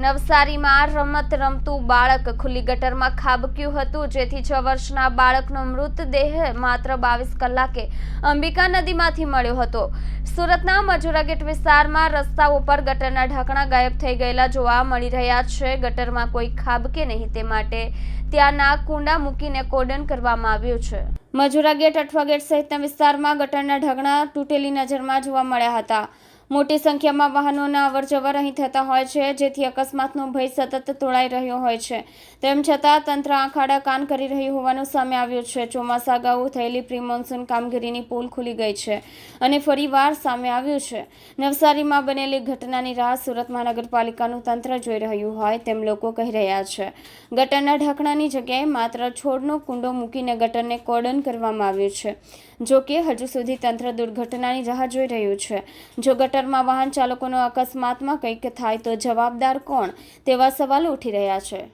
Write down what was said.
નવસારીમાં રમત રમતું બાળક ખુલ્લી ગટરમાં ખાબક્યું હતું, જેથી છ વર્ષના બાળકનો મૃતદેહ માત્ર બાવીસ કલાકે અંબિકા નદીમાંથી મળ્યો હતો. સુરતના મજુરા ગેટ વિસ્તારમાં રસ્તાઓ પર ગટરના ઢાંકણા ગાયબ થઈ ગયેલા જોવા મળી રહ્યા છે. ગટરમાં કોઈ ખાબકે નહીં તે માટે ત્યાંના કુંડા મૂકીને કોડન કરવામાં આવ્યું છે. મજુરા ગેટ, અઠવા ગેટ સહિતના વિસ્તારમાં ગટરના ઢાંકણા તૂટેલી નજરમાં જોવા મળ્યા હતા. મોટી સંખ્યામાં વાહનોના અવરજવર અહીં થતા હોય છે, જેથી અકસ્માતનો ભય સતત તોળાઈ રહ્યો હોય છે. તેમ છતાં, તંત્ર આંખાડા કાન કરી રહ્યું હોવાનું સામે આવ્યું છે. ચોમાસા અગાઉ થયેલી પ્રી મોન્સૂન કામગીરીની પોલ ખુલી ગઈ છે અને ફરીવાર સામે આવ્યું છે. નવસારીમાં બનેલી ઘટનાની રાહ સુરત મહાનગરપાલિકાનું તંત્ર જોઈ રહ્યું હોય તેમ લોકો કહી રહ્યા છે. ગટરના ઢાંકણાની જગ્યાએ માત્ર છોડનો કુંડો મૂકીને ગટરને કોર્ડન કરવામાં આવ્યું છે, જો કે હજુ સુધી તંત્ર દુર્ઘટનાની રાહ જોઈ રહ્યું છે. જો ગટરમાં વાહન ચાલકોનો અકસ્માતમાં કંઈક થાય તો જવાબદાર કોણ તેવા સવાલો ઉઠી રહ્યા છે.